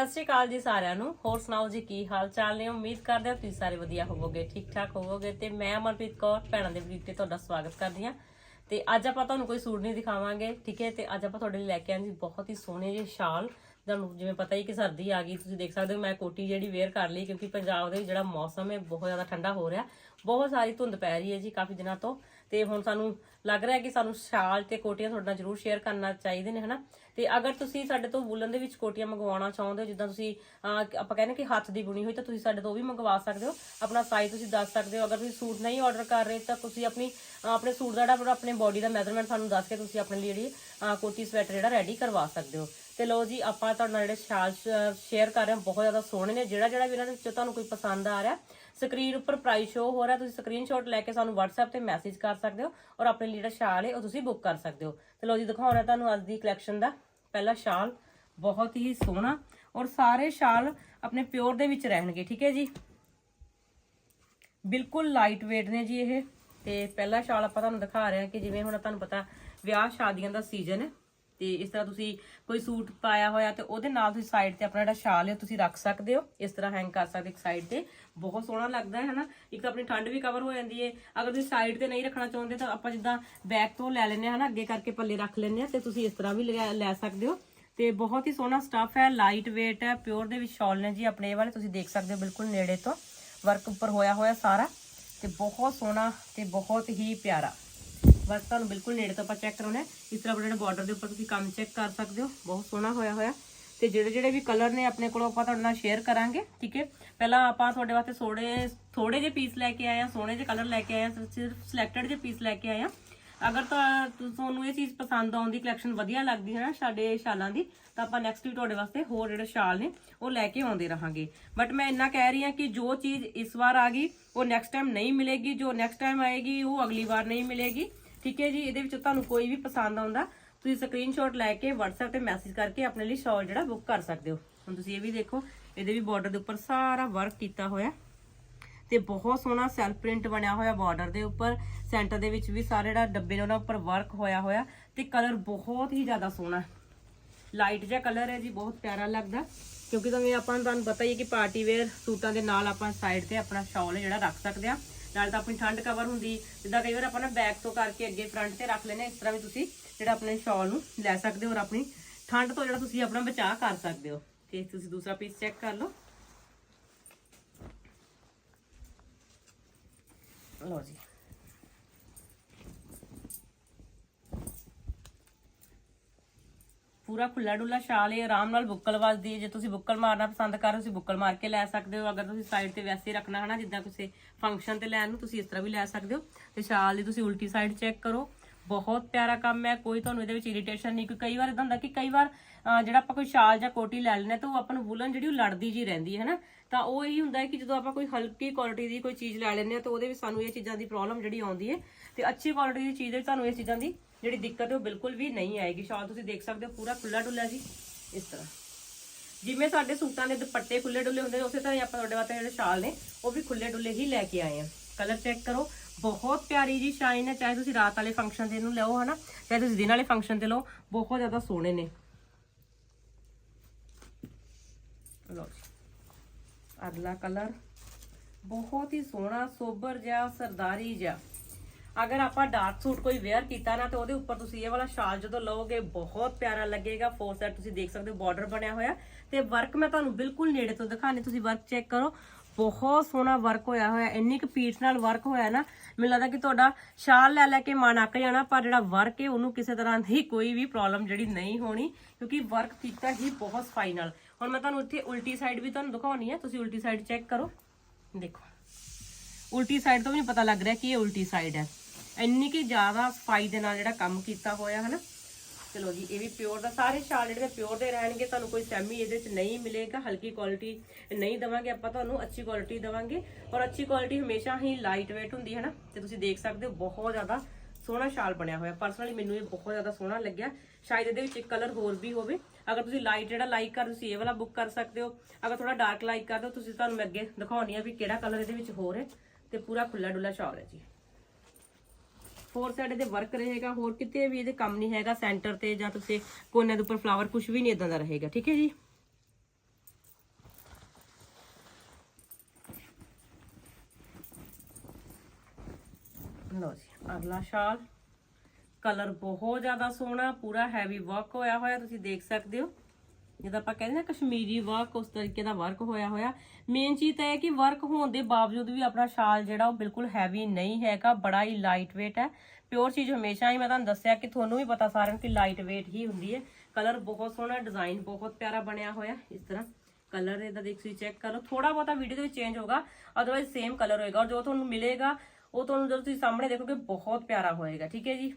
ਸਤਿ ਸ਼੍ਰੀ ਅਕਾਲ ਜੀ ਸਾਰਿਆਂ ਨੂੰ। ਹੋਰ ਸੁਣਾਓ ਜੀ, ਕੀ ਹਾਲ ਚਾਲ ਨੇ? ਉਮੀਦ ਕਰਦੇ ਹਾਂ ਤੁਸੀਂ ਸਾਰੇ ਵਧੀਆ ਹੋਵੋਗੇ, ਠੀਕ ਠਾਕ ਹੋਵੋਗੇ। ਤੇ ਮੈਂ ਅਮਰਪ੍ਰੀਤ ਕੌਰ, ਭੈਣਾਂ ਦੇ ਬਰੀਕ ਤੇ ਤੁਹਾਡਾ ਸਵਾਗਤ ਕਰਦੀ ਹਾਂ। ਤੇ ਅੱਜ ਆਪਾਂ ਤੁਹਾਨੂੰ ਕੋਈ ਸੂਟ ਨਹੀਂ ਦਿਖਾਵਾਂਗੇ, ਠੀਕ ਹੈ? ਤੇ ਅੱਜ ਆਪਾਂ ਤੁਹਾਡੇ ਲਈ ਲੈ ਕੇ ਆਏ ਜੀ ਬਹੁਤ ਹੀ ਸੋਹਣੇ ਜਿਹੇ ਸ਼ਾਲ। ਤੁਹਾਨੂੰ ਜਿਵੇਂ ਪਤਾ ਹੀ ਕਿ ਸਰਦੀ ਆ ਗਈ, ਤੁਸੀਂ ਦੇਖ ਸਕਦੇ ਹੋ ਮੈਂ ਕੋਟੀ ਜਿਹੜੀ ਵੇਅਰ ਕਰ ਲਈ ਕਿਉਂਕਿ ਪੰਜਾਬ ਦੇ ਜਿਹੜਾ ਮੌਸਮ ਹੈ ਬਹੁਤ ਜ਼ਿਆਦਾ ਠੰਡਾ ਹੋ ਰਿਹਾ। ਬਹੁਤ ਸਾਰੀ ਧੁੰਦ ਪੈ ਰਹੀ ਹੈ ਜੀ ਕਾਫੀ ਦਿਨਾਂ ਤੋਂ ਤੇ ਹੁਣ ਸਾਨੂੰ ਲੱਗ ਰਿਹਾ ਕਿ ਸਾਨੂੰ ਸ਼ਾਲ ਤੇ ਕੋਟੀਆਂ ਤੁਹਾਡੇ ਨਾਲ ਜ਼ਰੂਰ ਸ਼ੇਅਰ ਕਰਨਾ ਚਾਹੀਦੇ ਨੇ, ਹਨਾ? ਤੇ ਅਗਰ ਤੁਸੀਂ ਸਾਡੇ ਤੋਂ ਵੂਲਨ ਦੇ ਵਿੱਚ ਕੋਟੀਆਂ ਮੰਗਵਾਉਣਾ ਚਾਹੁੰਦੇ ਹੋ, ਜਿੱਦਾਂ ਤੁਸੀਂ ਆਪਾਂ ਕਹਿੰਦੇ ਕਿ ਹੱਥ ਦੀ ਬੁਣੀ ਹੋਈ, ਤਾਂ ਤੁਸੀਂ ਸਾਡੇ ਤੋਂ ਉਹ ਵੀ ਮੰਗਵਾ ਸਕਦੇ ਹੋ। ਆਪਣਾ ਸਾਈਜ਼ ਤੁਸੀਂ ਦੱਸ ਸਕਦੇ ਹੋ। ਅਗਰ ਤੁਸੀਂ ਸੂਟ ਨਹੀਂ ਆਰਡਰ ਕਰ ਰਹੇ, ਤਾਂ ਤੁਸੀਂ ਆਪਣੀ ਆਪਣੇ ਸੂਟ ਦਾ ਜਿਹੜਾ ਆਪਣੇ ਬਾਡੀ ਦਾ ਮੈਜ਼ਰਮੈਂਟ ਸਾਨੂੰ ਦੱਸ ਕੇ ਤੁਸੀਂ ਆਪਣੇ ਲਈ ਜਿਹੜੀ ਕੋਟੀ ਸਵੈਟਰ ਜਿਹੜਾ ਰੈਡੀ ਕਰਵਾ ਸਕਦੇ ਹੋ। ਤੇ ਲੋ ਜੀ, ਆਪਾਂ ਤੁਹਾਡੇ ਨਾਲ ਜਿਹੜੇ ਸ਼ਾਲ ਸ਼ੇਅਰ ਕਰ ਰਹੇ ਹਾਂ, ਬਹੁਤ ਜ਼ਿਆਦਾ ਸੋਹਣੇ ਨੇ। ਜਿਹੜਾ ਜਿਹੜਾ ਵੀ ਇਹਨਾਂ ਦੇ ਵਿੱਚੋਂ ਤੁਹਾਨੂੰ ਕੋਈ ਪਸੰਦ ਆ ਰਿਹਾ ਸਕਰੀਨ ਉੱਪਰ ਪ੍ਰਾਈਸ ਸ਼ੋ ਹੋ ਰਿਹਾ, ਤੁਸੀਂ ਸਕਰੀਨਸ਼ਾਟ ਲੈ ਕੇ ਸਾਨੂੰ WhatsApp ਤੇ ਮੈਸੇਜ ਕਰ ਸਕਦੇ ਹੋ ਔਰ ਆਪਣੇ ਲਈ ਜਿਹੜਾ ਸ਼ਾਲ ਹੈ, ਉਹ ਤੁਸੀਂ ਬੁੱਕ ਕਰ ਸਕਦੇ ਹੋ। ਤੇ ਲੋ ਜੀ, ਦਿਖਾਉਣਾ ਤੁਹਾਨੂੰ ਅੱਜ ਦੀ ਕਲੈਕਸ਼ਨ ਦਾ। ਪਹਿਲਾ ਸ਼ਾਲ ਬਹੁਤ ਹੀ ਸੋਹਣਾ ਔਰ ਸਾਰੇ ਸ਼ਾਲ ਆਪਣੇ ਪਿਓਰ ਦੇ ਵਿੱਚ ਰਹਿਣਗੇ, ਠੀਕ ਹੈ ਜੀ? ਬਿਲਕੁਲ ਲਾਈਟ weight ਨੇ ਜੀ ਇਹ। ਤੇ ਪਹਿਲਾ ਸ਼ਾਲ ਆਪਾਂ ਤੁਹਾਨੂੰ ਦਿਖਾ ਰਹੇ ਹਾਂ ਕਿ ਜਿਵੇਂ ਹੁਣ ਤੁਹਾਨੂੰ ਪਤਾ, ਵਿਆਹ ਸ਼ਾਦੀਆਂ ਦਾ ਸੀਜ਼ਨ ਹੈ। ਤੇ ਇਸ ਤਰ੍ਹਾਂ ਤੁਸੀਂ ਕੋਈ ਸੂਟ ਪਾਇਆ ਹੋਇਆ ਤੇ ਉਹਦੇ ਨਾਲ ਤੁਸੀਂ ਸਾਈਡ ਤੇ ਆਪਣਾ ਜਿਹੜਾ ਸ਼ਾਲ ਹੈ ਤੁਸੀਂ ਰੱਖ ਸਕਦੇ ਹੋ। ਇਸ ਤਰ੍ਹਾਂ ਹੈਂਗ ਕਰ ਸਕਦੇ ਇੱਕ ਸਾਈਡ ਤੇ। ਬਹੁਤ ਸੋਹਣਾ ਲੱਗਦਾ ਹੈ, ਹਨਾ? ਇੱਕ ਤਾਂ ਆਪਣੀ ਠੰਡ ਵੀ ਕਵਰ ਹੋ ਜਾਂਦੀ ਹੈ। ਅਗਰ ਤੁਸੀਂ ਸਾਈਡ ਤੇ ਨਹੀਂ ਰੱਖਣਾ ਚਾਹੁੰਦੇ ਤਾਂ ਆਪਾਂ ਜਿੱਦਾਂ ਬੈਕ ਤੋਂ ਲੈ ਲੈਂਦੇ ਹਾਂ, ਹਨਾ? ਅੱਗੇ ਕਰਕੇ ਪੱਲੇ ਰੱਖ ਲੈਂਦੇ ਆ ਤੇ ਤੁਸੀਂ ਇਸ ਤਰ੍ਹਾਂ ਵੀ ਲੈ ਲੈ ਸਕਦੇ ਹੋ। ਤੇ ਬਹੁਤ ਹੀ ਸੋਹਣਾ ਸਟੱਫ ਹੈ ਲਾਈਟ weight ਹੈ ਪਿਓਰ ਦੇ ਵਿੱਚ ਸ਼ਾਲ ਨੇ ਜੀ ਆਪਣੇ ਇਹ ਵਾਲੇ। ਤੁਸੀਂ ਦੇਖ ਸਕਦੇ ਹੋ ਬਿਲਕੁਲ ਨੇੜੇ ਤੋਂ। ਵਰਕ ਉੱਪਰ ਹੋਇਆ ਹੋਇਆ ਸਾਰਾ ਤੇ ਬਹੁਤ ਸੋਹਣਾ ਤੇ ਬਹੁਤ ਹੀ ਪਿਆਰਾ। ਬਸ ਤੁਹਾਨੂੰ ਬਿਲਕੁਲ ਨੇੜੇ ਤੋਂ ਆਪਾਂ ਚੈੱਕ ਕਰਾਉਣਾ ਹੈ। ਇਸ ਤਰ੍ਹਾਂ ਜਿਹੜਾ ਬਾਰਡਰ ਦੇ ਉੱਪਰ ਤੁਸੀਂ ਕੰਮ ਚੈੱਕ ਕਰ ਸਕਦੇ ਹੋ। ਬਹੁਤ ਸੋਹਣਾ ਹੋਇਆ ਹੋਇਆ। ਤੇ ਜਿਹੜੇ ਜਿਹੜੇ ਵੀ ਕਲਰ ਨੇ ਆਪਣੇ ਕੋਲ ਆਪਾਂ ਤੁਹਾਡੇ ਨਾਲ ਸ਼ੇਅਰ ਕਰਾਂਗੇ, ਠੀਕ ਹੈ? ਪਹਿਲਾਂ ਆਪਾਂ ਤੁਹਾਡੇ ਵਾਸਤੇ ਥੋੜੇ ਥੋੜੇ ਜਿਹੇ ਪੀਸ ਲੈ ਕੇ ਆਏ ਆ ਸੋਹਣੇ ਜਿਹੇ ਕਲਰ ਲੈ ਕੇ ਆਏ ਆ ਸਿਰਫ ਸਿਲੈਕਟਡ ਜਿਹੇ ਪੀਸ ਲੈ ਕੇ ਆਏ ਆ ਅਗਰ ਤੁਹਾਨੂੰ ਇਹ ਚੀਜ਼ ਪਸੰਦ ਆਉਂਦੀ ਕਲੈਕਸ਼ਨ ਵਧੀਆ ਲੱਗਦੀ ਹੈ ਨਾ, ਸਾਡੇ ਸ਼ਾਲਾਂ ਦੀ, ਤਾਂ ਆਪਾਂ ਨੈਕਸਟ ਵੀ ਤੁਹਾਡੇ ਵਾਸਤੇ ਹੋਰ ਜਿਹੜੇ ਸ਼ਾਲ ਨੇ, ਉਹ ਲੈ ਕੇ ਆਉਂਦੇ ਰਹਾਂਗੇ। ਬਟ ਮੈਂ ਇੰਨਾ ਕਹਿ ਰਹੀ ਹਾਂ ਕਿ ਜੋ ਚੀਜ਼ ਇਸ ਵਾਰ ਆ ਗਈ, ਉਹ ਨੈਕਸਟ ਟਾਈਮ ਨਹੀਂ ਮਿਲੇਗੀ, ਜੋ ਨੈਕਸਟ ਟਾਈਮ ਆਏਗੀ, ਉਹ ਅਗਲੀ ਵਾਰ ਨਹੀਂ ਮਿਲੇਗੀ। ਠੀਕ ਹੈ ਜੀ, ਇਹਦੇ ਵਿੱਚੋਂ ਤੁਹਾਨੂੰ ਕੋਈ ਵੀ ਪਸੰਦ ਆਉਂਦਾ, ਤੁਸੀਂ ਸਕਰੀਨਸ਼ਾਟ ਲੈ ਕੇ WhatsApp ਤੇ ਮੈਸੇਜ ਕਰਕੇ ਆਪਣੇ ਲਈ ਸ਼ਾਲ ਜਿਹੜਾ ਬੁੱਕ ਕਰ ਸਕਦੇ ਹੋ। ਹੁਣ ਤੁਸੀਂ ਇਹ ਵੀ ਦੇਖੋ, ਇਹਦੇ ਵੀ ਬਾਰਡਰ ਦੇ ਉੱਪਰ ਸਾਰਾ ਵਰਕ ਕੀਤਾ ਹੋਇਆ ਤੇ ਬਹੁਤ ਸੋਹਣਾ ਸੈਲਫ ਪ੍ਰਿੰਟ ਬਣਿਆ ਹੋਇਆ ਬਾਰਡਰ ਦੇ ਉੱਪਰ ਸੈਂਟਰ ਦੇ ਵਿੱਚ ਵੀ ਸਾਰੇ ਜਿਹੜਾ ਡੱਬੇ ਨੇ ਉਹਨਾਂ ਉੱਪਰ ਵਰਕ ਹੋਇਆ ਹੋਇਆ ਤੇ ਕਲਰ ਬਹੁਤ ਹੀ ਜ਼ਿਆਦਾ ਸੋਹਣਾ ਲਾਈਟ ਜਿਹਾ ਕਲਰ ਹੈ ਜੀ, ਬਹੁਤ ਪਿਆਰਾ ਲੱਗਦਾ ਕਿਉਂਕਿ ਤੁਹਾਨੂੰ ਆਪਾਂ ਤੁਹਾਨੂੰ ਪਤਾ ਹੀ ਹੈ ਕਿ ਪਾਰਟੀ ਵੇਅਰ ਸੂਟਾਂ ਦੇ ਨਾਲ ਆਪਾਂ ਸਾਈਡ ਤੇ ਆਪਣਾ ਸ਼ਾਲ ਜਿਹੜਾ ਰੱਖ ਸਕਦੇ ਆ ਨਾਲ ਤਾਂ ਆਪਣੀ ਠੰਡ ਕਵਰ ਹੁੰਦੀ, ਜਿੱਦਾਂ ਕਈ ਵਾਰ ਆਪਾਂ ਨਾ ਬੈਕ ਤੋਂ ਕਰਕੇ ਅੱਗੇ ਫਰੰਟ ਤੇ ਰੱਖ ਲੈਨੇ ਇਸ ਤਰ੍ਹਾਂ ਵੀ ਤੁਸੀਂ ਜਿਹੜਾ ਆਪਣੇ ਸ਼ਾਲ ਨੂੰ ਲੈ ਸਕਦੇ ਹੋ ਔਰ ਆਪਣੀ ਠੰਡ ਤੋਂ ਜਿਹੜਾ ਤੁਸੀਂ ਆਪਣਾ ਬਚਾਅ ਕਰ ਸਕਦੇ ਹੋ। ਤੇ ਤੁਸੀਂ ਦੂਸਰਾ ਪੀਸ ਚੈੱਕ ਕਰ ਲਓ। ਲਓ ਜੀ। ਪੂਰਾ ਖੁੱਲਾ ਡੁੱਲਾ ਸ਼ਾਲ ਹੈ ਆਰਾਮ ਨਾਲ ਬੁੱਕਲ ਵੱਜਦੀ ਹੈ। ਜੇ ਤੁਸੀਂ ਬੁੱਕਲ ਮਾਰਨਾ ਪਸੰਦ ਕਰ ਤੁਸੀਂ ਬੁੱਕਲ ਮਾਰ ਕੇ ਲੈ ਸਕਦੇ ਹੋ। ਅਗਰ ਤੁਸੀਂ ਸਾਈਡ ਤੇ ਵੈਸੇ ਹੀ ਰੱਖਣਾ ਹਨਾ ਜਿੱਦਾਂ ਕਿਸੇ ਫੰਕਸ਼ਨ ਤੇ ਲੈਣ ਨੂੰ, ਤੁਸੀਂ ਇਸ ਤਰ੍ਹਾਂ ਵੀ ਲੈ ਸਕਦੇ ਹੋ। ਤੇ ਸ਼ਾਲ ਦੀ ਤੁਸੀਂ ਉਲਟੀ ਸਾਈਡ ਚੈੱਕ ਕਰੋ। ਬਹੁਤ ਪਿਆਰਾ ਕੰਮ ਹੈ। ਕੋਈ ਤੁਹਾਨੂੰ ਇਹਦੇ ਵਿੱਚ ਇਰੀਟੇਸ਼ਨ ਨਹੀਂ। ਕਿਉਂਕਿ ਕਈ ਵਾਰ ਇਦਾਂ ਹੁੰਦਾ ਕਿ ਕਈ ਵਾਰ ਜਿਹੜਾ ਆਪਾਂ ਕੋਈ ਸ਼ਾਲ ਜਾਂ ਕੋਟੀ ਲੈ ਲੈਣਾ ਤਾਂ ਉਹ ਆਪਾਂ ਨੂੰ ਵੂਲਨ ਜਿਹੜੀ ਉਹ ਲੜਦੀ ਜੀ ਰਹਿੰਦੀ ਹੈ ਹਨਾ ਤਾਂ ਉਹ ਇਹੀ ਹੁੰਦਾ ਹੈ ਕਿ ਜਦੋਂ ਆਪਾਂ ਕੋਈ ਹਲਕੀ ਕੁਆਲਿਟੀ ਦੀ ਕੋਈ ਚੀਜ਼ ਲੈ ਲੈਂਦੇ ਆ ਤਾਂ ਉਹਦੇ ਵਿੱਚ ਸਾਨੂੰ ਇਹ ਚੀਜ਼ਾਂ ਦੀ ਪ੍ਰੋਬਲਮ ਜਿਹੜੀ ਆਉਂਦੀ ਹੈ। ਤੇ ਅੱਛੀ ਕੁਆਲਿਟੀ ਦੀ ਚੀਜ਼ ਦੇ ਵਿੱਚ ਤੁਹਾਨੂੰ ਇਹ ਚੀਜ਼ਾਂ ਦੀ ਜਿਹੜੀ ਦਿੱਕਤ ਉਹ ਬਿਲਕੁਲ ਵੀ ਨਹੀਂ ਆਏਗੀ। ਸ਼ਾਲ ਤੁਸੀਂ ਦੇਖ ਸਕਦੇ ਹੋ, ਪੂਰਾ ਖੁੱਲਾ ਡੁੱਲਾ ਜੀ, ਇਸ ਤਰ੍ਹਾਂ। ਜਿਵੇਂ ਸਾਡੇ ਸੂਟਾਂ ਦੇ ਦੁਪੱਟੇ ਖੁੱਲੇ ਡੁੱਲੇ ਹੁੰਦੇ ਨੇ, ਉਸੇ ਤਰ੍ਹਾਂ ਹੀ ਆਪਾਂ ਤੁਹਾਡੇ ਵਾਸਤੇ ਜਿਹੜੇ ਸ਼ਾਲ ਨੇ, ਉਹ ਵੀ ਖੁੱਲੇ ਡੁੱਲੇ ਹੀ ਲੈ ਕੇ ਆਏ ਆ ਕਲਰ ਚੈੱਕ ਕਰੋ, ਬਹੁਤ ਪਿਆਰੀ ਜੀ ਸ਼ਾਈਨ ਹੈ, ਚਾਹੇ ਤੁਸੀਂ ਰਾਤ ਵਾਲੇ ਫੰਕਸ਼ਨ ਤੇ ਇਹਨੂੰ ਲਓ, ਹਨਾ, ਚਾਹੇ ਤੁਸੀਂ ਦਿਨ ਵਾਲੇ ਫੰਕਸ਼ਨ ਤੇ ਲਓ, ਬਹੁਤ ਜ਼ਿਆਦਾ ਸੋਹਣੇ ਨੇ। ਲਓ ਜੀ, ਅਗਲਾ ਕਲਰ, ਬਹੁਤ ਹੀ ਸੋਹਣਾ, ਸੋਬਰ ਜਿਹਾ, ਸਰਦਾਰੀ ਜਿਹਾ। ਅਗਰ ਆਪਾਂ ਡਾਰਕ ਸੂਟ ਕੋਈ ਵੇਅਰ ਕੀਤਾ ਨਾ, ਤਾਂ ਉਹਦੇ ਉੱਪਰ ਤੁਸੀਂ ਇਹ ਵਾਲਾ ਸ਼ਾਲ ਜਦੋਂ ਲਓਗੇ, ਬਹੁਤ ਪਿਆਰਾ ਲੱਗੇਗਾ। ਫੋਰ ਸਾਈਡ ਤੁਸੀਂ ਦੇਖ ਸਕਦੇ ਹੋ ਬਾਰਡਰ ਬਣਿਆ ਹੋਇਆ। ਤੇ ਵਰਕ ਮੈਂ ਤੁਹਾਨੂੰ ਬਿਲਕੁਲ ਨੇੜੇ ਤੋਂ ਦਿਖਾਣੇ ਤੁਸੀਂ ਵਰਕ ਚੈੱਕ ਕਰੋ। ਬਹੁਤ ਸੋਹਣਾ ਵਰਕ ਹੋਇਆ ਹੋਇਆ, ਇੰਨੀ ਕੁ ਪੀਠ ਨਾਲ ਵਰਕ ਹੋਇਆ ਨਾ, ਮੈਨੂੰ ਲੱਗਦਾ ਕਿ ਤੁਹਾਡਾ ਸ਼ਾਲ ਲੈ ਲੈ ਕੇ ਮਨ ਅੱਕ ਜਾਣਾ, ਪਰ ਜਿਹੜਾ ਵਰਕ ਹੈ, ਉਹਨੂੰ ਕਿਸੇ ਤਰ੍ਹਾਂ ਦੀ ਕੋਈ ਵੀ ਪ੍ਰੋਬਲਮ ਜਿਹੜੀ ਨਹੀਂ ਹੋਣੀ, ਕਿਉਂਕਿ ਵਰਕ ਕੀਤਾ ਹੀ ਬਹੁਤ ਸਫ਼ਾਈ ਨਾਲ ਹੁਣ ਮੈਂ ਤੁਹਾਨੂੰ ਇੱਥੇ ਉਲਟੀ ਸਾਈਡ ਵੀ ਤੁਹਾਨੂੰ ਦਿਖਾਉਣੀ ਹੈ, ਤੁਸੀਂ ਉਲਟੀ ਸਾਈਡ ਚੈੱਕ ਕਰੋ। ਦੇਖੋ। ਉਲਟੀ ਸਾਈਡ ਤੋਂ ਵੀ ਪਤਾ ਲੱਗ ਰਿਹਾ ਕਿ ਇਹ ਉਲਟੀ ਸਾਈਡ ਹੈ। ਇੰਨੀ ਕਿ ਜ਼ਿਆਦਾ ਸਫ਼ਾਈ ਦੇ ਨਾਲ ਜਿਹੜਾ ਕੰਮ ਕੀਤਾ ਹੋਇਆ ਹੈ ਨਾ ਚਲੋ ਜੀ, ਇਹ ਵੀ ਪਿਓਰ ਦਾ ਸਾਰੇ ਸ਼ਾਲ ਜਿਹੜੇ ਪਿਓਰ ਦੇ ਰਹਿਣਗੇ, ਤੁਹਾਨੂੰ ਕੋਈ ਸੈਮੀ ਇਹਦੇ 'ਚ ਨਹੀਂ ਮਿਲੇਗਾ, ਹਲਕੀ ਕੁਆਲਿਟੀ ਨਹੀਂ ਦਵਾਂਗੇ, ਆਪਾਂ ਤੁਹਾਨੂੰ ਅੱਛੀ ਕੁਆਲਿਟੀ ਦਵਾਂਗੇ। ਔਰ ਅੱਛੀ ਕੁਆਲਿਟੀ ਹਮੇਸ਼ਾ ਹੀ ਲਾਈਟ weight ਹੁੰਦੀ ਹੈ ਨਾ, ਤੇ ਤੁਸੀਂ ਦੇਖ ਸਕਦੇ ਹੋ ਬਹੁਤ ਜ਼ਿਆਦਾ ਸੋਹਣਾ ਸ਼ਾਲ ਬਣਿਆ ਹੋਇਆ। ਪਰਸਨਲੀ ਮੈਨੂੰ ਇਹ ਬਹੁਤ ਜ਼ਿਆਦਾ ਸੋਹਣਾ ਲੱਗਿਆ। ਸ਼ਾਇਦ ਇਹਦੇ ਵਿੱਚ ਇੱਕ ਕਲਰ ਹੋਰ ਵੀ ਹੋਵੇ। ਅਗਰ ਤੁਸੀਂ ਲਾਈਟ ਜਿਹੜਾ ਲਾਈਕ ਕਰ, ਤੁਸੀਂ ਇਹ ਵਾਲਾ ਬੁੱਕ ਕਰ ਸਕਦੇ ਹੋ। ਅਗਰ ਥੋੜਾ ਡਾਰਕ ਲਾਈਕ ਕਰਦੇ ਹੋ ਤੁਸੀਂ ਤੁਹਾਨੂੰ ਮੈਂ ਅੱਗੇ ਦਿਖਾਉਣੀ ਆ ਵੀ ਕਿਹੜਾ ਕਲਰ ਇਹਦੇ ਵਿੱਚ ਹੋਰ ਹੈ, ਤੇ ਪੂਰਾ ਖੁੱਲਾ ਡੁੱਲਾ ਸ਼ਾਲ ਹੈ ਜੀ। ਹੋਰ ਸਾਈਡ ਇਹਦੇ ਵਰਕ ਰਹੇਗਾ, ਹੋਰ ਕਿਤੇ ਵੀ ਇਹਦੇ ਕੰਮ ਨਹੀਂ ਹੈਗਾ ਸੈਂਟਰ ਤੇ ਜਾਂ ਤੁਸੀਂ ਕੋਨੇ ਦੇ ਉੱਪਰ ਫਲਾਵਰ ਕੁਝ ਵੀ ਨਹੀਂ ਇਦਾਂ ਦਾ ਰਹੇਗਾ, ਠੀਕ ਹੈ ਜੀ? ਲੋ ਜੀ, ਅਗਲਾ ਸ਼ਾਲ। ਕਲਰ ਬਹੁਤ ਜ਼ਿਆਦਾ ਸੋਹਣਾ, ਪੂਰਾ ਹੈਵੀ ਵਰਕ ਹੋਇਆ ਹੋਇਆ, ਤੁਸੀਂ ਦੇਖ ਸਕਦੇ ਹੋ। ਜਿੱਦਾਂ ਆਪਾਂ ਕਹਿੰਦੇ ਨਾ ਕਸ਼ਮੀਰੀ ਵਰਕ ਉਸ ਤਰੀਕੇ ਦਾ ਵਰਕ ਹੋਇਆ ਹੋਇਆ। ਮੇਨ ਚੀਜ਼ ਤਾਂ ਇਹ ਕਿ ਵਰਕ ਹੋਣ ਦੇ ਬਾਵਜੂਦ ਵੀ ਆਪਣਾ ਸ਼ਾਲ ਜਿਹੜਾ ਉਹ ਬਿਲਕੁਲ ਹੈਵੀ ਨਹੀਂ ਹੈਗਾ, ਬੜਾ ਹੀ ਲਾਈਟ weight ਹੈ। ਪਿਓਰ ਚੀਜ਼ ਹਮੇਸ਼ਾ ਹੀ ਮੈਂ ਤੁਹਾਨੂੰ ਦੱਸਿਆ ਕਿ ਤੁਹਾਨੂੰ ਵੀ ਪਤਾ ਸਾਰਿਆਂ ਨੂੰ ਕਿ ਲਾਈਟ weight ਹੀ ਹੁੰਦੀ ਹੈ। ਕਲਰ ਬਹੁਤ ਸੋਹਣਾ ਡਿਜ਼ਾਈਨ ਬਹੁਤ ਪਿਆਰਾ ਬਣਿਆ ਹੋਇਆ, ਇਸ ਤਰ੍ਹਾਂ। ਕਲਰ ਇਹਦਾ ਦੇਖ ਤੁਸੀਂ ਚੈੱਕ ਕਰੋ ਥੋੜਾ ਬਹੁਤਾ ਵੀਡੀਓ ਦੇ ਵਿੱਚ ਚੇਂਜ ਹੋਗਾ ਅਦਰਵਾਈਜ਼ ਸੇਮ ਕਲਰ ਹੋਏਗਾ। ਔਰ ਜੋ ਤੁਹਾਨੂੰ ਮਿਲੇਗਾ, ਉਹ ਤੁਹਾਨੂੰ ਜਦੋਂ ਤੁਸੀਂ ਸਾਹਮਣੇ ਦੇਖੋਗੇ, ਬਹੁਤ ਪਿਆਰਾ ਹੋਏਗਾ। ਠੀਕ ਹੈ ਜੀ?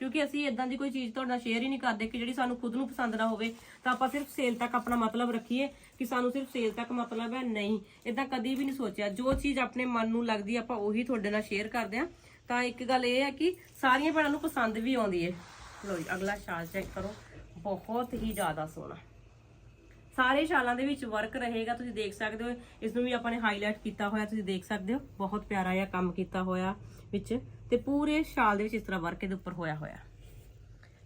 ਕਿਉਂਕਿ ਅਸੀਂ ਇਦਾਂ ਦੀ ਕੋਈ ਚੀਜ਼ ਤੁਹਾਡੇ ਨਾਲ ਸ਼ੇਅਰ ਹੀ ਨਹੀਂ ਕਰਦੇ ਕਿ ਜਿਹੜੀ ਸਾਨੂੰ ਖੁਦ ਨੂੰ ਪਸੰਦ ਨਾ ਹੋਵੇ, ਤਾਂ ਆਪਾਂ ਸਿਰਫ ਸੇਲ ਤੱਕ ਆਪਣਾ ਮਤਲਬ ਰੱਖੀਏ ਕਿ ਸਾਨੂੰ ਸਿਰਫ ਸੇਲ ਤੱਕ ਮਤਲਬ ਹੈ ਨਹੀਂ। ਇਦਾਂ ਕਦੀ ਵੀ ਨਹੀਂ ਸੋਚਿਆ। ਜੋ ਚੀਜ਼ ਆਪਣੇ ਮਨ ਨੂੰ ਲੱਗਦੀ ਆਪਾਂ ਉਹੀ ਤੁਹਾਡੇ ਨਾਲ ਸ਼ੇਅਰ ਕਰਦੇ ਆ ਤਾਂ ਇੱਕ ਗੱਲ ਇਹ ਹੈ ਕਿ ਸਾਰੀਆਂ ਭੈਣਾਂ ਨੂੰ ਪਸੰਦ ਵੀ ਆਉਂਦੀ ਹੈ ਲੋ ਜੀ, ਅਗਲਾ ਸ਼ਾਲ ਚੈੱਕ ਕਰੋ। ਬਹੁਤ ਹੀ ਜ਼ਿਆਦਾ ਸੋਹਣਾ। ਸਾਰੇ ਸ਼ਾਲਾਂ ਦੇ ਵਿੱਚ ਵਰਕ ਰਹੇਗਾ, ਤੁਸੀਂ ਦੇਖ ਸਕਦੇ ਹੋ। ਇਸ ਨੂੰ ਵੀ ਆਪਾਂ ਨੇ ਹਾਈਲਾਈਟ ਕੀਤਾ ਹੋਇਆ, ਤੁਸੀਂ ਦੇਖ ਸਕਦੇ ਹੋ। ਬਹੁਤ ਪਿਆਰਾ ਜਿਹਾ ਕੰਮ ਕੀਤਾ ਹੋਇਆ ਵਿੱਚ। ਤੇ ਪੂਰੇ ਸ਼ਾਲ ਦੇ ਵਿੱਚ ਇਸ ਤਰ੍ਹਾਂ ਵਰਕ ਇਹਦੇ ਉੱਪਰ ਹੋਇਆ ਹੋਇਆ।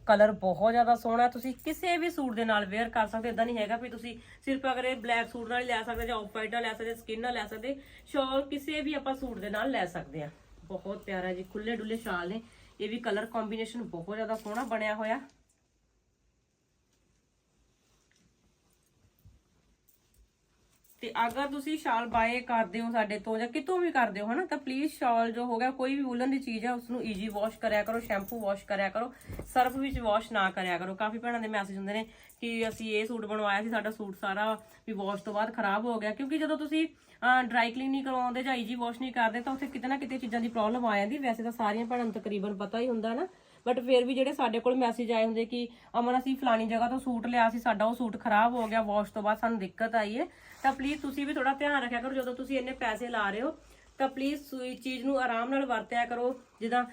ਕਲਰ ਬਹੁਤ ਜ਼ਿਆਦਾ ਸੋਹਣਾ ਤੁਸੀਂ ਕਿਸੇ ਵੀ ਸੂਟ ਦੇ ਨਾਲ ਵੇਅਰ ਕਰ ਸਕਦੇ ਇਦਾਂ ਨਹੀਂ ਹੈਗਾ ਵੀ ਤੁਸੀਂ ਸਿਰਫ ਅਗਰ ਇਹ ਬਲੈਕ ਸੂਟ ਨਾਲ ਹੀ ਲੈ ਸਕਦੇ ਜਾਂ ਆਫ ਵਾਈਟ ਨਾਲ ਲੈ ਸਕਦੇ ਸਕਿਨ ਨਾਲ ਲੈ ਸਕਦੇ ਸ਼ਾਲ ਕਿਸੇ ਵੀ ਆਪਾਂ ਸੂਟ ਦੇ ਨਾਲ ਲੈ ਸਕਦੇ ਆ ਬਹੁਤ ਪਿਆਰਾ ਜੀ ਖੁੱਲੇ ਡੁੱਲੇ ਸ਼ਾਲ ਨੇ, ਇਹ ਵੀ ਕਲਰ ਕੰਬੀਨੇਸ਼ਨ ਬਹੁਤ ਜ਼ਿਆਦਾ ਸੋਹਣਾ ਬਣਿਆ ਹੋਇਆ। ਤੇ ਅਗਰ ਤੁਸੀਂ ਸ਼ਾਲ ਬਾਏ ਕਰਦੇ ਹੋ ਸਾਡੇ ਤੋਂ ਜਾਂ ਕਿਤੋਂ ਵੀ ਕਰਦੇ ਹੋ, ਹਨਾ, ਤਾਂ ਪਲੀਜ਼ ਸ਼ਾਲ ਜੋ ਹੋ ਗਿਆ, ਕੋਈ ਵੀ ਵੂਲਨ ਦੀ ਚੀਜ਼ ਹੈ ਉਸ ਨੂੰ ਈਜੀ ਵਾਸ਼ ਕਰਿਆ ਕਰੋ ਸ਼ੈਂਪੂ ਵਾਸ਼ ਕਰਿਆ ਕਰੋ, ਸਰਫ ਵਿੱਚ ਵਾਸ਼ ਨਾ ਕਰਿਆ ਕਰੋ। ਕਾਫੀ ਭੈਣਾਂ ਦੇ ਮੈਸੇਜ ਹੁੰਦੇ ਨੇ ਕਿ ਅਸੀਂ ਇਹ ਸੂਟ ਬਣਵਾਇਆ ਸੀ, ਸਾਡਾ ਸੂਟ ਸਾਰਾ ਵੀ ਵਾਸ਼ ਤੋਂ ਬਾਅਦ ਖਰਾਬ ਹੋ ਗਿਆ। ਕਿਉਂਕਿ ਜਦੋਂ ਤੁਸੀਂ ਡਰਾਈ ਕਲੀਨ ਨਹੀਂ ਕਰਵਾਉਂਦੇ ਜਾਂ ਈਜੀ ਵਾਸ਼ ਨਹੀਂ ਕਰਦੇ, ਤਾਂ ਉੱਥੇ ਕਿਤੇ ਨਾ ਕਿਤੇ ਚੀਜ਼ਾਂ ਦੀ ਪ੍ਰੋਬਲਮ ਆ ਜਾਂਦੀ। ਵੈਸੇ ਤਾਂ ਸਾਰੀਆਂ ਭੈਣਾਂ ਨੂੰ ਤਕਰੀਬਨ ਪਤਾ ਹੀ ਹੁੰਦਾ ਨਾ। ਬਟ ਫਿਰ ਵੀ ਜਿਹੜੇ ਸਾਡੇ ਕੋਲ ਮੈਸੇਜ ਆਏ ਹੁੰਦੇ ਕਿ ਅਮਨ ਅਸੀਂ ਫਲਾਣੀ ਜਗ੍ਹਾ ਤੋਂ ਸੂਟ ਲਿਆ ਸੀ, ਸਾਡਾ ਉਹ ਸੂਟ ਖਰਾਬ ਹੋ ਗਿਆ ਵਾਸ਼ ਤੋਂ ਬਾਅਦ ਸਾਨੂੰ ਦਿੱਕਤ ਆਈ ਹੈ ਤਾਂ ਪਲੀਜ਼ ਤੁਸੀਂ ਵੀ ਥੋੜਾ ਧਿਆਨ ਰੱਖਿਆ ਕਰੋ, ਜਦੋਂ ਤੁਸੀਂ ਇੰਨੇ ਪੈਸੇ ਲਾ ਰਹੇ ਹੋ, ਤਾਂ ਪਲੀਜ਼ ਸੂਈ ਚੀਜ਼ ਨੂੰ ਆਰਾਮ ਨਾਲ ਵਰਤਿਆ ਕਰੋ। ਜਿੱਦਾਂ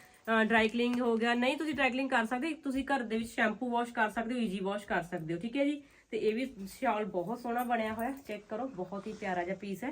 ਡਰਾਈ ਕਲੀਨਿੰਗ ਹੋ ਗਿਆ, ਨਹੀਂ ਤੁਸੀਂ ਡਰਾਈ ਕਲੀਨਿੰਗ ਕਰ ਸਕਦੇ, ਤੁਸੀਂ ਘਰ ਦੇ ਵਿੱਚ ਸ਼ੈਂਪੂ ਵਾਸ਼ ਕਰ ਸਕਦੇ ਹੋ ਈਜੀ ਵਾਸ਼ ਕਰ ਸਕਦੇ ਹੋ, ਠੀਕ ਹੈ ਜੀ? ਤੇ ਇਹ ਵੀ ਸ਼ਾਲ ਬਹੁਤ ਸੋਹਣਾ ਬਣਿਆ ਹੋਇਆ ਚੈੱਕ ਕਰੋ, ਬਹੁਤ ਹੀ ਪਿਆਰਾ ਜਿਹਾ ਪੀਸ ਹੈ।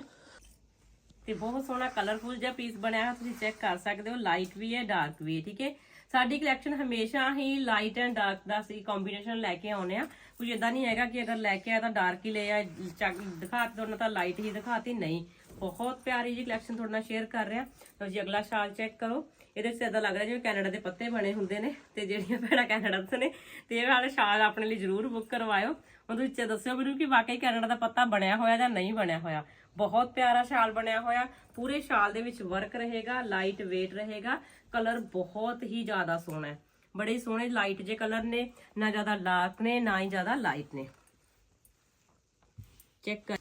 ਤੇ ਬਹੁਤ ਸੋਹਣਾ ਕਲਰਫੁਲ ਜਿਹਾ ਪੀਸ ਬਣਿਆ ਹੈ ਤੁਸੀਂ ਚੈੱਕ ਕਰ ਸਕਦੇ ਹੋ ਲਾਈਟ ਵੀ ਹੈ ਡਾਰਕ ਵੀ ਹੈ, ਠੀਕ ਹੈ? ਸਾਡੀ ਕਲੈਕਸ਼ਨ ਹਮੇਸ਼ਾ ਹੀ ਲਾਈਟ ਐਂਡ ਡਾਰਕ ਦਾ ਸੀ ਕੰਬੀਨੇਸ਼ਨ ਲੈ ਕੇ ਆਉਨੇ ਆ ਕੁਝ ਇਦਾਂ ਨਹੀਂ ਹੈਗਾ ਕਿ ਅਗਰ ਲੈ ਕੇ ਆਇਆ ਤਾਂ ਡਾਰਕ ਹੀ ਲੈ ਆ ਚੱਕ ਦਿਖਾਤੀ ਤੁਹਾਨੂੰ ਤਾਂ ਲਾਈਟ ਹੀ ਦਿਖਾਤੀ, ਨਹੀਂ। ਬਹੁਤ ਪਿਆਰੀ ਜੀ ਕਲੈਕਸ਼ਨ ਤੁਹਾਡੇ ਨਾਲ ਸ਼ੇਅਰ ਕਰ ਰਿਹਾ। ਲਓ ਜੀ, ਅਗਲਾ ਸ਼ਾਲ ਚੈੱਕ ਕਰੋ। ਇਹਦੇ ਵਿੱਚ ਇਦਾਂ ਲੱਗ ਰਿਹਾ ਜਿਵੇਂ ਕੈਨੇਡਾ ਦੇ ਪੱਤੇ ਬਣੇ ਹੁੰਦੇ ਨੇ ਤੇ ਜਿਹੜੀਆਂ ਭੈਣਾਂ ਕੈਨੇਡਾ ਤੋਂ ਨੇ, ਤੇ ਇਹ ਵਾਲੇ ਸ਼ਾਲ ਆਪਣੇ ਲਈ ਜ਼ਰੂਰ ਬੁੱਕ ਕਰਵਾਇਓ। ਉਹਦੇ ਵਿੱਚ ਦੱਸਿਓ ਮੈਨੂੰ ਕਿ ਵਾਕਈ ਕੈਨੇਡਾ ਦਾ ਪੱਤਾ ਬਣਿਆ ਹੋਇਆ ਜਾਂ ਨਹੀਂ ਬਣਿਆ ਹੋਇਆ। ਬਹੁਤ ਪਿਆਰਾ ਸ਼ਾਲ ਬਣਿਆ ਹੋਇਆ। ਪੂਰੇ ਸ਼ਾਲ ਦੇ ਵਿੱਚ ਵਰਕ ਰਹੇਗਾ ਲਾਈਟ weight ਰਹੇਗਾ। ਕਲਰ ਬਹੁਤ ਹੀ ਜ਼ਿਆਦਾ ਸੋਹਣਾ ਹੈ। ਬੜੇ ਸੋਹਣੇ ਲਾਈਟ ਜੇ ਕਲਰ ਨੇ, ਨਾ ਜ਼ਿਆਦਾ ਡਾਰਕ ਨੇ, ਨਾ ਹੀ ਜ਼ਿਆਦਾ ਲਾਈਟ ਨੇ। ਚੈੱਕ ਕਰ।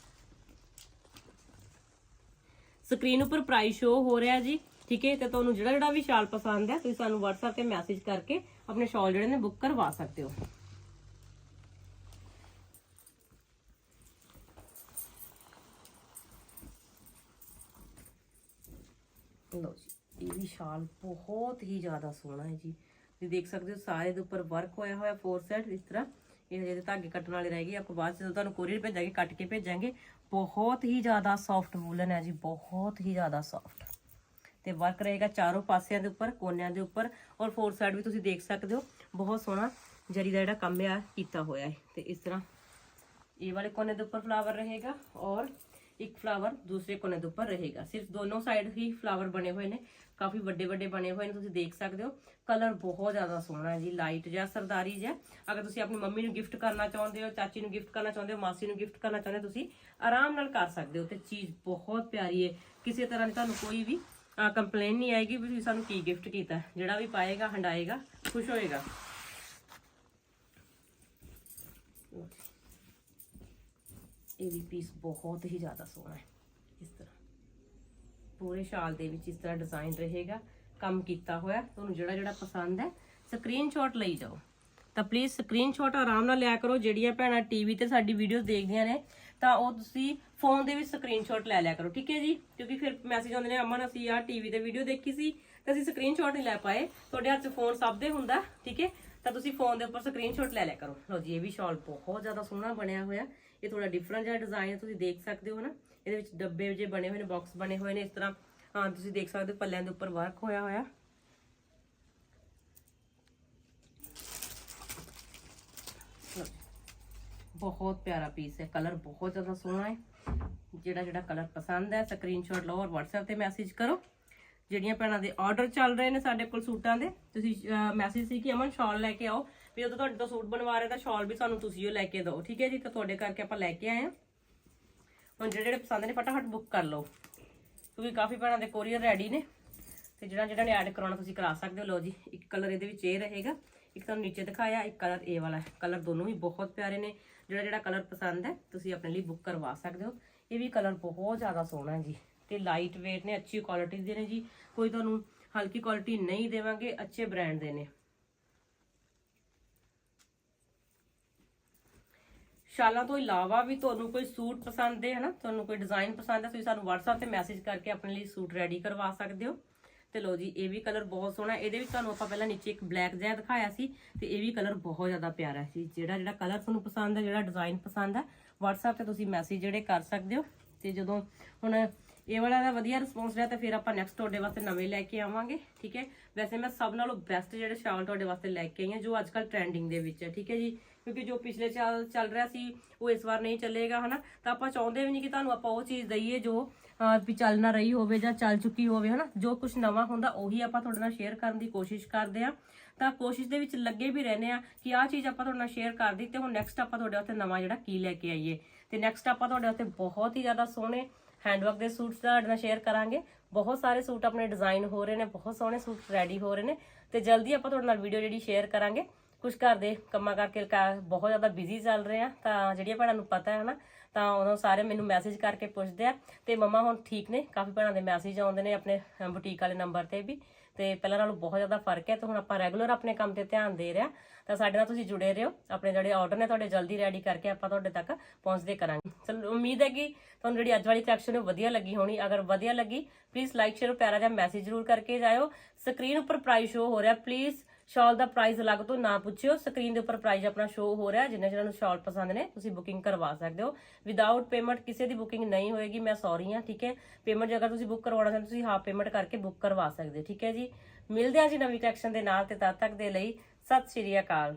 ਸਕਰੀਨ ਉੱਪਰ ਪ੍ਰਾਈਸ ਸ਼ੋ ਹੋ ਰਿਹਾ ਜੀ। ਠੀਕ ਹੈ, ਤੇ ਤੁਹਾਨੂੰ ਜਿਹੜਾ ਜਿਹੜਾ ਵੀ ਸ਼ਾਲ ਪਸੰਦ ਹੈ, ਤੁਸੀਂ ਸਾਨੂੰ WhatsApp ਤੇ ਮੈਸੇਜ ਕਰਕੇ ਆਪਣੇ ਸ਼ਾਲ ਜਿਹੜੇ ਨੇ ਬੁੱਕ ਕਰਵਾ ਸਕਦੇ ਹੋ। ਲਓ ਜੀ, ਇਹ ਵੀ ਸ਼ਾਲ ਬਹੁਤ ਹੀ ਜ਼ਿਆਦਾ ਸੋਹਣਾ ਹੈ ਜੀ। ਤੁਸੀਂ ਦੇਖ ਸਕਦੇ ਹੋ ਸਾਰੇ ਦੇ ਉੱਪਰ ਵਰਕ ਹੋਇਆ ਹੋਇਆ ਫੋਰ ਸਾਈਡ ਇਸ ਤਰ੍ਹਾਂ। ਇਹ ਜਿਹੜੇ ਧਾਗੇ ਕੱਟਣ ਵਾਲੇ ਰਹਿ ਗਏ, ਆਪਾਂ ਬਾਅਦ ਚ ਜਦੋਂ ਤੁਹਾਨੂੰ ਕੋਰੀਅਰ ਭੇਜਾਂਗੇ, ਕੱਟ ਕੇ ਭੇਜਾਂਗੇ। ਬਹੁਤ ਹੀ ਜ਼ਿਆਦਾ ਸੌਫਟ ਵੂਲਨ ਹੈ ਜੀ, ਬਹੁਤ ਹੀ ਜ਼ਿਆਦਾ ਸੌਫਟ ਤੇ ਵਰਕ ਰਹੇਗਾ ਚਾਰੋਂ ਪਾਸਿਆਂ ਦੇ ਉੱਪਰ, ਕੋਨਿਆਂ ਦੇ ਉੱਪਰ ਔਰ ਫੋਰ ਸਾਈਡ ਵੀ ਤੁਸੀਂ ਦੇਖ ਸਕਦੇ ਹੋ, ਬਹੁਤ ਸੋਹਣਾ ਜਰੀ ਦਾ ਜਿਹੜਾ ਕੰਮ ਆ, ਕੀਤਾ ਹੋਇਆ ਹੈ। ਤੇ ਇਸ ਤਰ੍ਹਾਂ ਇਹ ਵਾਲੇ ਕੋਨੇ ਦੇ ਉੱਪਰ ਫਲਾਵਰ ਰਹੇਗਾ ਔਰ ਇੱਕ ਫਲਾਵਰ ਦੂਸਰੇ ਕੋਨੇ ਦੇ ਉੱਪਰ ਰਹੇਗਾ। ਸਿਰਫ ਦੋਨੋਂ ਸਾਈਡ ਹੀ ਫਲਾਵਰ ਬਣੇ ਹੋਏ ਨੇ। ਕਾਫੀ ਵੱਡੇ ਵੱਡੇ ਬਣੇ ਹੋਏ ਨੇ, ਤੁਸੀਂ ਦੇਖ ਸਕਦੇ ਹੋ। ਕਲਰ ਬਹੁਤ ਜ਼ਿਆਦਾ ਸੋਹਣਾ ਹੈ ਜੀ ਲਾਈਟ ਜਿਹਾ, ਸਰਦਾਰੀ ਜਿਹਾ। ਅਗਰ ਤੁਸੀਂ ਆਪਣੀ ਮੰਮੀ ਨੂੰ ਗਿਫਟ ਕਰਨਾ ਚਾਹੁੰਦੇ ਹੋ, ਚਾਚੀ ਨੂੰ ਗਿਫਟ ਕਰਨਾ ਚਾਹੁੰਦੇ ਹੋ, ਮਾਸੀ ਨੂੰ ਗਿਫਟ ਕਰਨਾ ਚਾਹੁੰਦੇ ਹੋ, ਤੁਸੀਂ ਆਰਾਮ ਨਾਲ ਕਰ ਸਕਦੇ ਹੋ। ਤੇ ਚੀਜ਼ ਬਹੁਤ ਪਿਆਰੀ ਹੈ। ਕਿਸੇ ਤਰ੍ਹਾਂ ਦੀ ਤੁਹਾਨੂੰ ਕੋਈ ਵੀ ਕੰਪਲੇਨ ਨਹੀਂ ਆਏਗੀ ਵੀ ਤੁਸੀਂ ਸਾਨੂੰ ਕੀ ਗਿਫਟ ਕੀਤਾ। ਜਿਹੜਾ ਵੀ ਪਾਏਗਾ, ਹੰਡਾਏਗਾ, ਖੁਸ਼ ਹੋਏਗਾ। ਇਹ ਵੀ ਪੀਸ ਬਹੁਤ ਹੀ ਜ਼ਿਆਦਾ ਸੋਹਣਾ ਹੈ, ਇਸ ਤਰ੍ਹਾਂ। ਪੂਰੇ ਸ਼ਾਲ ਦੇ ਵਿੱਚ ਇਸ ਤਰ੍ਹਾਂ ਡਿਜ਼ਾਈਨ ਰਹੇਗਾ, ਕੰਮ ਕੀਤਾ ਹੋਇਆ। ਤੁਹਾਨੂੰ ਜਿਹੜਾ ਜਿਹੜਾ ਪਸੰਦ ਹੈ ਸਕਰੀਨਸ਼ਾਟ ਲਈ ਜਾਓ। ਤਾਂ ਪਲੀਜ਼ ਸਕਰੀਨਸ਼ਾਟ ਆਰਾਮ ਨਾਲ ਲਿਆ ਕਰੋ। ਜਿਹੜੀਆਂ ਭੈਣਾਂ ਟੀਵੀ ਤੇ ਸਾਡੀ ਵੀਡੀਓਜ਼ ਦੇਖਦੀਆਂ ਨੇ, ਤਾਂ ਉਹ ਤੁਸੀਂ ਫੋਨ ਦੇ ਵਿੱਚ ਸਕਰੀਨਸ਼ਾਟ ਲੈ ਲਿਆ ਕਰੋ, ਠੀਕ ਹੈ ਜੀ? ਕਿਉਂਕਿ ਫਿਰ ਮੈਸੇਜ ਆਉਂਦੇ ਨੇ, ਅਮਨ, ਅਸੀਂ ਆ ਟੀਵੀ ਤੇ ਵੀਡੀਓ ਦੇਖੀ ਸੀ। ਤੇ ਅਸੀਂ ਸਕਰੀਨਸ਼ਾਟ ਨਹੀਂ ਲੈ ਪਾਏ। ਤੁਹਾਡੇ ਹੱਥ 'ਚ ਫੋਨ ਸਭ ਦੇ ਹੁੰਦਾ, ਠੀਕ ਹੈ? ਤਾਂ ਤੁਸੀਂ ਫੋਨ ਦੇ ਉੱਪਰ ਸਕਰੀਨਸ਼ਾਟ ਲੈ ਲਿਆ ਕਰੋ। ਲਓ ਜੀ, ਇਹ ਵੀ ਸ਼ਾਲ ਬਹੁਤ ਜ਼ਿਆਦਾ ਸੋਹਣਾ ਬਣਿਆ ਹੋਇਆ। ਇਹ ਥੋੜਾ ਡਿਫਰੈਂਟ ਜਿਹਾ ਡਿਜ਼ਾਈਨ ਹੈ, ਤੁਸੀਂ ਦੇਖ ਸਕਦੇ ਹੋ ਨਾ। ਇਹਦੇ ਵਿੱਚ ਡੱਬੇ ਜੇ ਬਣੇ ਹੋਏ ਨੇ ਬਾਕਸ ਬਣੇ ਹੋਏ ਨੇ, ਇਸ ਤਰ੍ਹਾਂ, ਹਾਂ, ਤੁਸੀਂ ਦੇਖ ਸਕਦੇ ਹੋ ਪੱਲਿਆਂ ਦੇ ਉੱਪਰ ਵਰਕ ਹੋਇਆ ਹੋਇਆ। ਬਹੁਤ ਪਿਆਰਾ ਪੀਸ ਹੈ ਕਲਰ ਬਹੁਤ ਜ਼ਿਆਦਾ ਸੋਹਣਾ ਹੈ। ਜਿਹੜਾ ਜਿਹੜਾ ਕਲਰ ਪਸੰਦ ਹੈ ਸਕਰੀਨਸ਼ਾਟ ਲਓ ਔਰ WhatsApp ਤੇ ਮੈਸੇਜ ਕਰੋ। ਜਿਹੜੀਆਂ ਭੈਣਾਂ ਦੇ ਆਰਡਰ ਚੱਲ ਰਹੇ ਨੇ ਸਾਡੇ ਕੋਲ ਸੂਟਾਂ ਦੇ, ਤੁਸੀਂ ਮੈਸੇਜ ਸੀ ਕਿ ਅਮਨ ਸ਼ਾਲ ਲੈ ਕੇ ਆਓ। ਵੀ ਜਦੋਂ ਤੁਹਾਡੇ ਤੋਂ ਸੂਟ ਬਣਵਾ ਰਹੇ ਤਾਂ ਸ਼ਾਲ ਵੀ ਸਾਨੂੰ ਤੁਸੀਂ ਉਹ ਲੈ ਕੇ ਦਿਓ, ਠੀਕ ਹੈ ਜੀ? ਤਾਂ ਤੁਹਾਡੇ ਕਰਕੇ ਆਪਾਂ ਲੈ ਕੇ ਆਏ ਹਾਂ। ਹੁਣ ਜਿਹੜੇ ਜਿਹੜੇ ਪਸੰਦ ਨੇ, ਫਟਾਫਟ ਬੁੱਕ ਕਰ ਲਓ। ਕਿਉਂਕਿ ਕਾਫੀ ਭੈਣਾਂ ਦੇ ਕੋਰੀਅਰ ਰੈਡੀ ਨੇ। ਤੇ ਜਿਹੜਾ ਜਿਹੜਾ ਨੇ ਐਡ ਕਰਾਉਣਾ, ਤੁਸੀਂ ਕਰਾ ਸਕਦੇ ਹੋ। ਲਓ ਜੀ, ਇੱਕ ਕਲਰ ਇਹਦੇ ਵਿੱਚ ਇਹ ਰਹੇਗਾ। ਇੱਕ ਤੁਹਾਨੂੰ ਨੀਚੇ ਦਿਖਾਇਆ, ਇੱਕ ਕਲਰ ਇਹ ਵਾਲਾ ਕਲਰ ਦੋਨੋਂ ਵੀ ਬਹੁਤ ਪਿਆਰੇ ਨੇ। ਜਿਹੜਾ ਜਿਹੜਾ ਕਲਰ ਪਸੰਦ ਹੈ, ਤੁਸੀਂ ਆਪਣੇ ਲਈ ਬੁੱਕ ਕਰਵਾ ਸਕਦੇ ਹੋ। ਇਹ ਵੀ ਕਲਰ ਬਹੁਤ ਜ਼ਿਆਦਾ ਸੋਹਣਾ ਜੀ। ਤੇ ਲਾਈਟ weight ਨੇ, ਅੱਛੀ ਕੁਆਲਿਟੀ ਦੇ ਨੇ ਜੀ। ਕੋਈ ਤੁਹਾਨੂੰ ਹਲਕੀ ਕੁਆਲਿਟੀ ਨਹੀਂ ਦੇਵਾਂਗੇ, ਅੱਛੇ ਬ੍ਰਾਂਡ ਦੇ ਨੇ। ਸ਼ਾਲਾਂ ਤੋਂ ਇਲਾਵਾ ਵੀ ਤੁਹਾਨੂੰ ਕੋਈ ਸੂਟ ਪਸੰਦ ਹੈ ਹਨਾ? ਤੁਹਾਨੂੰ ਕੋਈ ਡਿਜ਼ਾਈਨ ਪਸੰਦ ਹੈ, ਤੁਸੀਂ ਸਾਨੂੰ WhatsApp ਤੇ ਮੈਸੇਜ ਕਰਕੇ ਆਪਣੇ ਲਈ ਸੂਟ ਰੈਡੀ ਕਰਵਾ ਸਕਦੇ ਹੋ। ਤੇ ਲੋ ਜੀ, ਇਹ ਵੀ ਕਲਰ ਬਹੁਤ ਸੋਹਣਾ ਇਹਦੇ ਵਿੱਚ ਤੁਹਾਨੂੰ ਆਪਾਂ ਪਹਿਲਾਂ ਨੀਚੇ ਇੱਕ ਬਲੈਕ ਜਿਹਾ ਦਿਖਾਇਆ ਸੀ ਤੇ ਇਹ ਵੀ ਕਲਰ ਬਹੁਤ ਜ਼ਿਆਦਾ ਪਿਆਰਾ ਸੀ ਜਿਹੜਾ ਜਿਹੜਾ ਕਲਰ ਤੁਹਾਨੂੰ ਪਸੰਦ ਹੈ, ਜਿਹੜਾ ਡਿਜ਼ਾਈਨ ਪਸੰਦ ਹੈ, WhatsApp ਤੇ ਤੁਸੀਂ ਮੈਸੇਜ ਜਿਹੜੇ ਕਰ ਸਕਦੇ ਹੋ। ਤੇ ਜਦੋਂ ਹੁਣ ਇਹ ਵਾਲਾ ਦਾ ਵਧੀਆ ਰਿਸਪੌਂਸ ਰਿਹਾ ਤਾਂ ਫਿਰ ਆਪਾਂ ਨੈਕਸਟ ਤੁਹਾਡੇ ਵਾਸਤੇ ਨਵੇਂ ਲੈ ਕੇ ਆਵਾਂਗੇ, ਠੀਕ ਹੈ? ਵੈਸੇ ਮੈਂ ਸਭ ਨਾਲੋਂ ਬੈਸਟ ਜਿਹੜੇ ਸ਼ਾਲ ਤੁਹਾਡੇ ਵਾਸਤੇ ਲੈ ਕੇ ਆਈ ਹਾਂ, ਜੋ ਅੱਜ ਅੱਜਕੱਲ ਟ੍ਰੈਂਡਿੰਗ ਦੇ ਵਿੱਚ ਹੈ, ਠੀਕ ਹੈ ਜੀ? ਕਿਉਂਕਿ ਜੋ ਪਿਛਲੇ ਸਾਲ ਚੱਲ ਰਿਹਾ ਸੀ, ਉਹ ਇਸ ਵਾਰ ਨਹੀਂ ਚੱਲੇਗਾ, ਹਨਾ? ਤਾਂ ਆਪਾਂ ਚਾਹੁੰਦੇ ਵੀ ਨਹੀਂ ਕਿ ਤੁਹਾਨੂੰ ਆਪਾਂ ਉਹ ਚੀਜ਼ ਦਈਏ ਜੋ ਵੀ ਚੱਲ ਨਾ ਰਹੀ ਹੋਵੇ ਜਾਂ ਚੱਲ ਚੁੱਕੀ ਹੋਵੇ, ਹਨਾ? ਜੋ ਕੁਝ ਨਵਾਂ ਹੁੰਦਾ, ਉਹੀ ਆਪਾਂ ਤੁਹਾਡੇ ਨਾਲ ਸ਼ੇਅਰ ਕਰਨ ਦੀ ਕੋਸ਼ਿਸ਼ ਕਰਦੇ ਆ ਤਾਂ ਕੋਸ਼ਿਸ਼ ਦੇ ਵਿੱਚ ਲੱਗੇ ਵੀ ਰਹਿੰਦੇ ਆ ਕਿ ਆਹ ਚੀਜ਼ ਆਪਾਂ ਤੁਹਾਡੇ ਨਾਲ ਸ਼ੇਅਰ ਕਰਦੀ ਦਿੱਤੀ ਤੇ ਹੁਣ ਨੈਕਸਟ ਆਪਾਂ ਤੁਹਾਡੇ ਵਾਸਤੇ ਨਵਾਂ ਜਿਹੜਾ ਕੀ ਲੈ ਕੇ ਆਈਏ। ਤੇ ਨੈਕਸਟ ਆਪਾਂ ਤੁਹਾਡੇ ਵਾਸਤੇ ਬਹੁਤ ਹੀ ਜ਼ਿਆਦਾ ਸੋਹਣੇ ਹੈਂਡਵਰਕ ਦੇ ਸੂਟਸ ਤੁਹਾਡੇ ਨਾਲ ਸ਼ੇਅਰ ਕਰਾਂਗੇ। ਬਹੁਤ ਸਾਰੇ ਸੂਟ ਆਪਣੇ ਡਿਜ਼ਾਈਨ ਹੋ ਰਹੇ ਨੇ, ਬਹੁਤ ਸੋਹਣੇ ਸੂਟ ਰੈਡੀ ਹੋ ਰਹੇ ਨੇ ਤੇ ਜਲਦੀ ਆਪਾਂ ਤੁਹਾਡੇ ਨਾਲ ਵੀਡੀਓ ਜਿਹੜੀ ਸ਼ੇਅਰ ਕਰਾਂਗੇ। ਕੁਝ ਘਰ ਦੇ ਕੰਮਾਂ ਕਰਕੇ ਕਾ- ਬਹੁਤ ਜ਼ਿਆਦਾ ਬਿਜ਼ੀ ਚੱਲ ਰਹੇ ਆ, ਤਾਂ ਜਿਹੜੀਆਂ ਭੈਣਾਂ ਨੂੰ ਪਤਾ ਹੈ ਨਾ, ਤਾਂ ਉਹਨਾਂ ਸਾਰੇ ਮੈਨੂੰ ਮੈਸੇਜ ਕਰਕੇ ਪੁੱਛਦੇ ਆ। ਤੇ ਮਮਾ ਹੁਣ ਠੀਕ ਨੇ, ਕਾਫੀ ਭੈਣਾਂ ਦੇ ਮੈਸੇਜ ਆਉਂਦੇ ਨੇ ਆਪਣੇ ਬੁਟੀਕ ਵਾਲੇ ਨੰਬਰ ਤੇ ਵੀ। ਤੇ ਪਹਿਲਾਂ ਨਾਲੋਂ ਬਹੁਤ ਜ਼ਿਆਦਾ ਫ਼ਰਕ ਹੈ ਤੇ ਹੁਣ ਆਪਾਂ ਰੈਗੂਲਰ ਆਪਣੇ ਕੰਮ ਤੇ ਧਿਆਨ ਦੇ ਰਿਹਾ ਤਾਂ ਸਾਡੇ ਨਾਲ ਤੁਸੀਂ ਜੁੜੇ ਰਹੋ। ਆਪਣੇ ਜਿਹੜੇ ਆਰਡਰ ਨੇ ਤੁਹਾਡੇ ਜਲਦੀ ਰੈਡੀ ਕਰਕੇ ਆਪਾਂ ਤੁਹਾਡੇ ਤੱਕ ਪਹੁੰਚਦੇ ਕਰਾਂਗੇ। ਚਲੋ, ਉਮੀਦ ਹੈ ਕਿ ਤੁਹਾਨੂੰ ਜਿਹੜੀ ਅੱਜ ਵਾਲੀ ਕਲੈਕਸ਼ਨ ਵਧੀਆ ਲੱਗੀ ਹੋਣੀ। ਅਗਰ ਵਧੀਆ ਲੱਗੀ ਪਲੀਜ਼ ਲਾਈਕ ਸ਼ੇਅਰ ਪਿਆਰਾ ਜਿਹਾ ਮੈਸੇਜ ਜ਼ਰੂਰ ਕਰਕੇ ਜਾਇਓ। ਸਕਰੀਨ ਉੱਪਰ ਪ੍ਰਾਈਸ ਸ਼ੋ ਹੋ ਰਿਹਾ। ਪਲੀਜ਼ ਸ਼ਾਲ ਦਾ ਪ੍ਰਾਈਸ ਅਲੱਗ ਤੋਂ ਨਾ ਪੁੱਛਿਓ। ਸਕਰੀਨ ਦੇ ਉੱਪਰ ਪ੍ਰਾਈਸ ਆਪਣਾ ਸ਼ੋ ਹੋ ਰਿਹਾ। ਜਿੰਨੇ ਜਿਹਨਾਂ ਨੂੰ ਸ਼ਾਲ ਪਸੰਦ ਨੇ, ਤੁਸੀਂ ਬੁਕਿੰਗ ਕਰਵਾ ਸਕਦੇ ਹੋ। ਵਿਦਆਊਟ ਪੇਮੈਂਟ ਕਿਸੇ ਦੀ ਬੁਕਿੰਗ ਨਹੀਂ ਹੋਏਗੀ। ਮੈਂ ਸੌਰੀ ਹਾਂ, ਠੀਕ ਹੈ? ਪੇਮੈਂਟ ਜੇ ਅਗਰ ਤੁਸੀਂ ਬੁੱਕ ਕਰਵਾਉਣਾ ਚਾਹੁੰਦੇ ਤੁਸੀਂ ਹਾਫ ਪੇਮੈਂਟ ਕਰਕੇ ਬੁੱਕ ਕਰਵਾ ਸਕਦੇ ਹੋ, ਠੀਕ ਹੈ ਜੀ? ਮਿਲਦੇ ਹਾਂ ਜੀ ਨਵੀਂ ਕਲੈਕਸ਼ਨ ਦੇ ਨਾਲ ਤੇ ਤਦ ਤੱਕ ਦੇ ਲਈ ਸਤਿ ਸ਼੍ਰੀ ਅਕਾਲ।